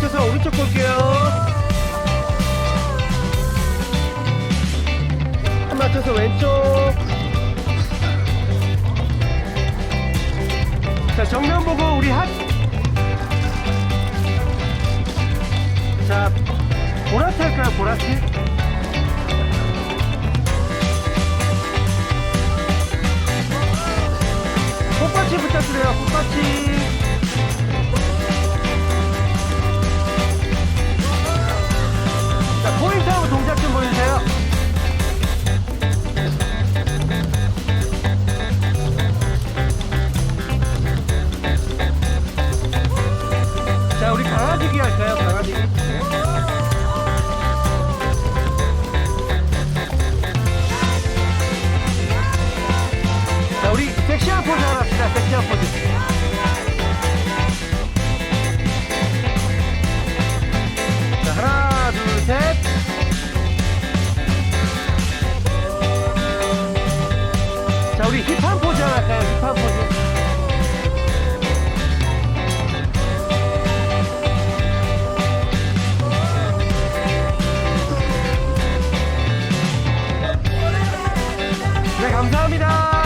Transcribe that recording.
맞춰서 오른쪽 볼게요. 한 맞춰서 왼쪽. 자, 정면 보고 우리 핫. 자, 보라트 할까요, 보라트? 꽃받치 부탁드려요, 꽃받치. 우리 강아지기 할까요? 강아지. 자 우리 섹시한 포즈 하나 합시다. 섹시한 포즈. 자 하나 둘셋. 자 우리 힙한 포즈 하나 할까요? 감사합니다.